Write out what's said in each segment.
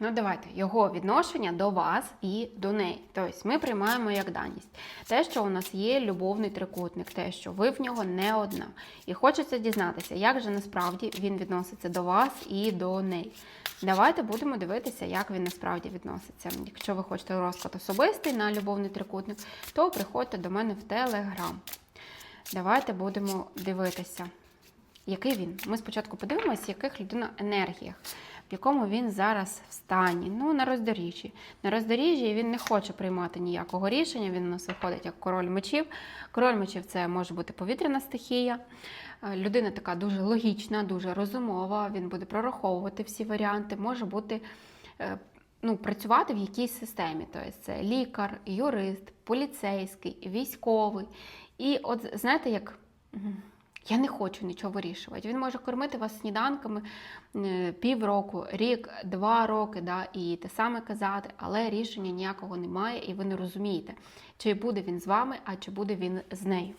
Ну, давайте його відношення до вас і до неї. Тобто ми приймаємо як даність. Те, що у нас є любовний трикутник, те, що ви в нього не одна. І хочеться дізнатися, як же насправді він відноситься до вас і до неї. Давайте будемо дивитися, як він насправді відноситься. Якщо ви хочете розклад особистий на любовний трикутник, то приходьте до мене в Телеграм. Давайте будемо дивитися, який він. Ми спочатку подивимося, яких людина енергіях, в якому він зараз в стані. Ну, на роздоріжжі. На роздоріжжі він не хоче приймати ніякого рішення. Він у нас виходить як король мечів. Король мечів це може бути повітряна стихія. Е, Людина така дуже логічна, дуже розумова. Він буде прораховувати всі варіанти, може бути. е, Ну, працювати в якійсь системі, тобто це лікар, юрист, поліцейський, військовий. І от знаєте, як я не хочу нічого вирішувати. Він може кормити вас сніданками е, півроку, рік, два роки, да, і те саме казати, але рішення ніякого немає, і ви не розумієте, чи буде він з вами, а чи буде він з нею.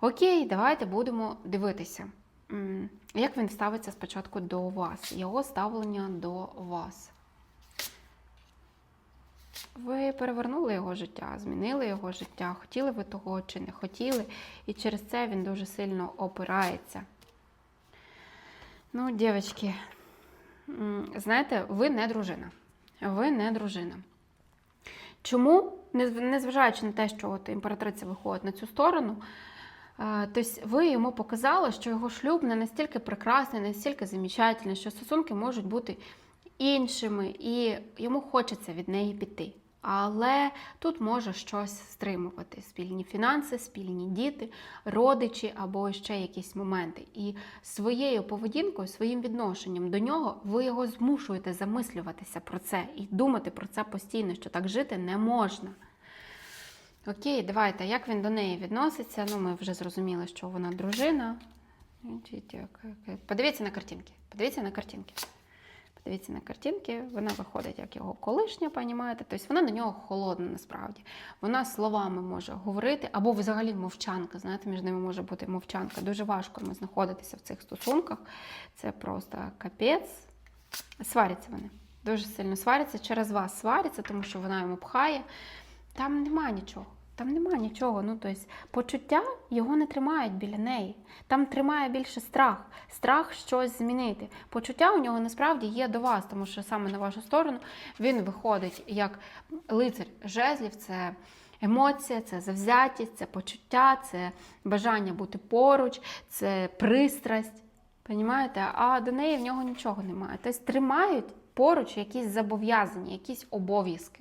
Окей, давайте будемо дивитися, як він ставиться спочатку до вас, його ставлення до вас. Ви перевернули його життя, змінили його життя, хотіли ви того чи не хотіли, і через це він дуже сильно опирається. Ну, дівчатки, знаєте, ви не дружина. Ви не дружина. Чому? Незважаючи на те, що от імператриця виходить на цю сторону, тобто ви йому показали, що його шлюб не настільки прекрасний, не настільки замечательний, що стосунки можуть бути іншими, і йому хочеться від неї піти. Але тут може щось стримувати: спільні фінанси, спільні діти, родичі або ще якісь моменти. І своєю поведінкою, своїм відношенням до нього ви його змушуєте замислюватися про це і думати про це постійно, що так жити не можна. Окей, давайте, як він до неї відноситься? Ну, ми вже зрозуміли, що вона дружина. Подивіться на картинки. Подивіться на картинки. Подивіться на картинки, вона виходить як його колишня, понімаєте? Тобто вона на нього холодна насправді. Вона словами може говорити, або взагалі мовчанка. Знаєте, між ними може бути мовчанка. Дуже важко йому знаходитися в цих стосунках. Це просто капець. Сваряться вони. Дуже сильно сваряться. Через вас сваряться, тому що вона йому пхає. Там нема нічого. Там нема нічого. Ну, тобто, почуття його не тримають біля неї. Там тримає більше страх, страх щось змінити. Почуття у нього насправді є до вас, тому що саме на вашу сторону він виходить як лицар жезлів. Це емоція, це завзятість, це почуття, це бажання бути поруч, це пристрасть. Понімаєте? А до неї в нього нічого немає. Тобто тримають поруч якісь зобов'язання, якісь обов'язки.